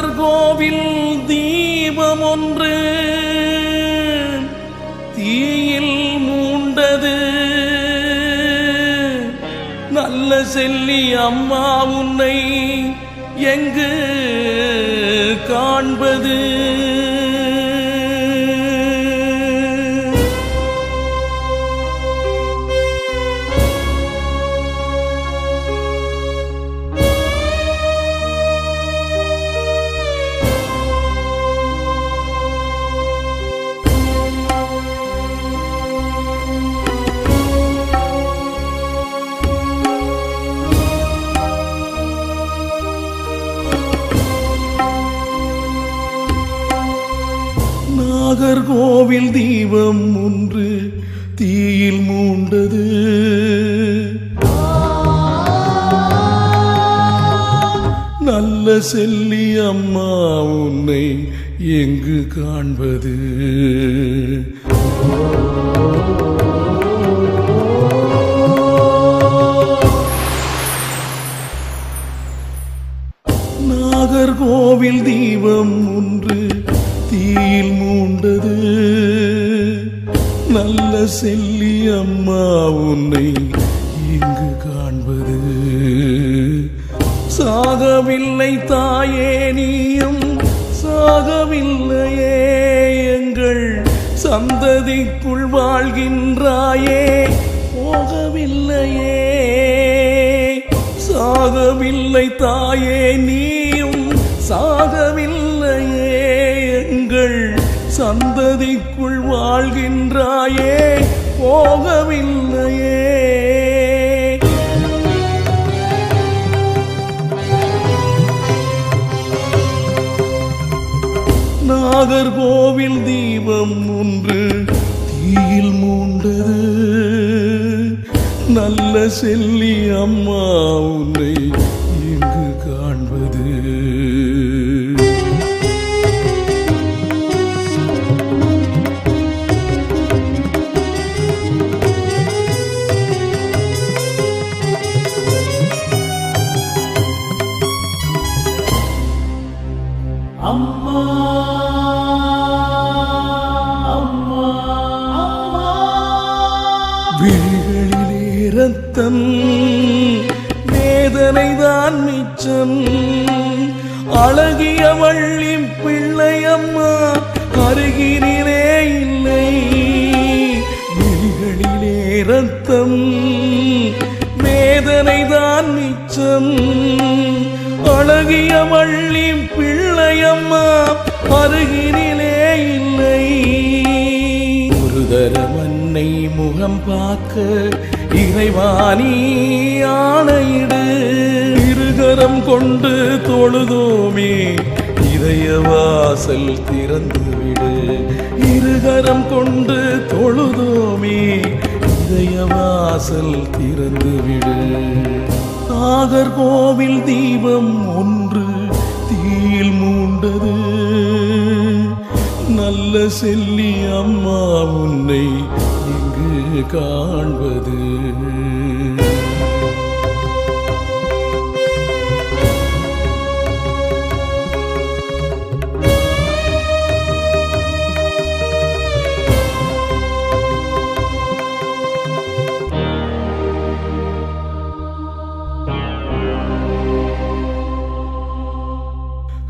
நாகர்கோவில் தீபம் ஒன்று தீயில் மூண்டது. நல்ல செல்லி அம்மா உன்னை எங்கு காண்பது? கோவில் தீபம் ஒன்று தீயில் மூண்டது. நல்ல செல்லி அம்மா உன்னை எங்கு காண்பது? நாகர்கோவில் தீபம் ஒன்று தீயில் கொண்டது நல்ல செல்லி அம்மா உன்னை இங்கு காண்பது. சாகவில்லை தாயே நீயும் சாகவில்லையே எங்கள் சந்ததிக்குள் வாழ்கின்றாயே. போகவில்லையே சாகவில்லை தாயே நீயும் சாகவில்லையே சந்ததிக்குள் வாழ்கின்றாயே போகவில்லையே. நாகர்கோவில் தீபம் ஒன்று தீயில் மூண்டது. நல்ல செல்லி அம்மா உன்னை இங்கு காண்பது. விழிகளிலே ரத்தம் வேதனைதான் மிச்சம். அழகிய வள்ளி பிள்ளையம்மா அருகினிலே இல்லை. விழிகளிலே ரத்தம் வேதனைதான் மிச்சம். அழகிய வள்ளி அம்மா அருகினிலே இல்லை. ஒரு தரம் அன்னை முகம் பார்க்க இறைவாணி ஆணையிடு. இருகரம் கொண்டு தொழுதோமே இதய வாசல் திறந்து இருகரம் கொண்டு தொழுதோமே இதய வாசல் திறந்து விடு நாகர்கோவில் தீபம் ஒன்று நல்ல செல்லி அம்மா உன்னை இங்கு காண்பது.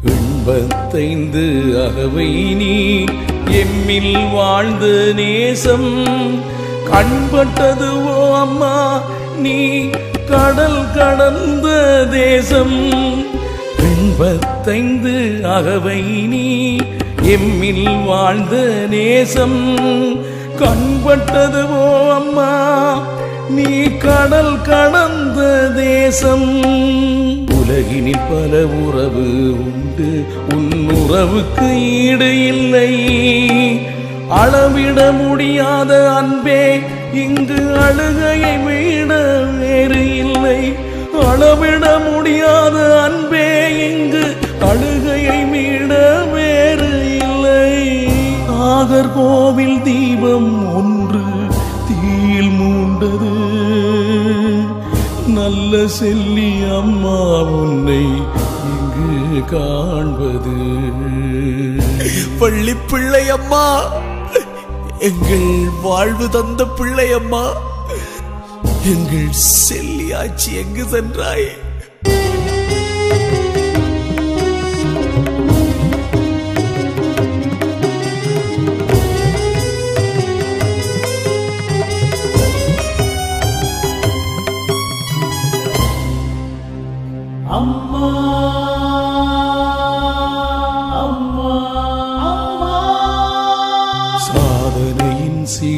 எண்பத்தைந்து அகவை நீ. எம்மில் வாழ்ந்த நேசம் கண்பட்டதுவோ அம்மா. நீ கடல் கடந்த தேசம் எண்பத்தைந்து அகவை நீ. எம்மில் வாழ்ந்த நேசம் கண்பட்டதுவோ அம்மா. நீ கடல் கடந்த தேசம் உலகினில் பல உறவு உண்டு. உன் உறவுக்கு ஈடு இல்லை. அளவிட முடியாத அன்பே இங்கு அழுகையை விட வேறு இல்லை. அளவிட முடியாத அன்பே இங்கு அழுகையை விட வேறு இல்லை. நாகர்கோவில் தீபம் ஒன்று நல்ல செல்லி அம்மா உன்னை இங்கு காண்பது. பள்ளி பிள்ளை அம்மா எங்கள் வாழ்வு தந்த பிள்ளை அம்மா எங்கள் செல்லியாச்சி எங்கு சென்றாயே?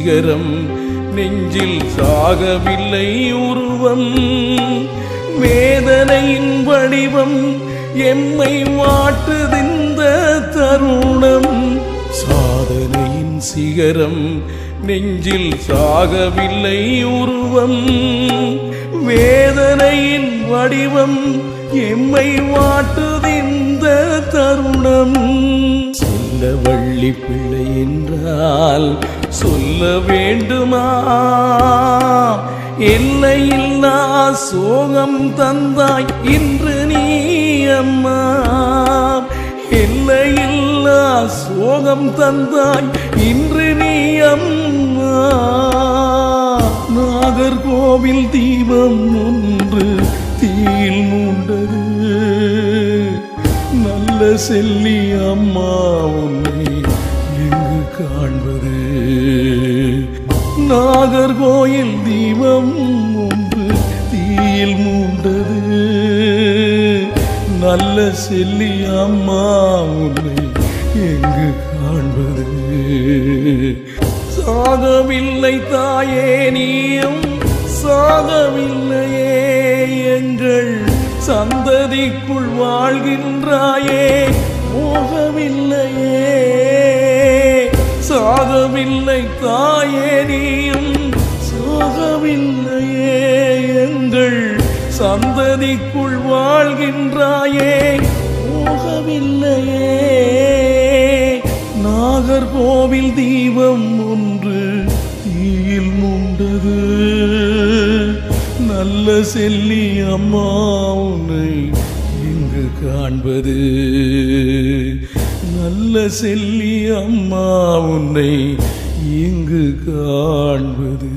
சிகரம் நெஞ்சில் சாகவில்லை உருவம். வேதனையின் வடிவம் எம்மை வாட்டுதிந்த தருணம். சாதனையின் சிகரம் நெஞ்சில் சாகவில்லை உருவம். வேதனையின் வடிவம் எம்மை வாட்டுதிந்த தருணம். வள்ளி பிள்ளை என்றால் சொல்ல வேண்டுமா? எல்லையில்லா சோகம் தந்தாய் இன்று நீ அம்மா. எல்லையில்லா சோகம் தந்தாய் இன்று நீ அம்மா. நாகர்கோவில் தீபம் ஒன்று தீயில் மூண்டது. நல்ல செல்லி அம்மா உன்னை எங்கு காண்பது. நாகர்கோயில் தீபம் ஒன்று தீயில் மூண்டது. நல்ல செல்லி அம்மா உன்னை எங்கு காண்பது. சாகவில்லை தாயே நீயும் சாகவில்லையே சந்ததிக்குள் வாழ்கின்றாயே போகவில்லையே. சாகவில்லை தாயே நீயும் சாகவில்லையே. எங்கள் சந்ததிக்குள் வாழ்கின்றாயே போகவில்லையே. நாகர்கோவில் தீபம் நல்ல செல்லி அம்மா உன்னை எங்கு காண்பது. நல்ல செல்லி அம்மா உன்னை எங்கு காண்பது.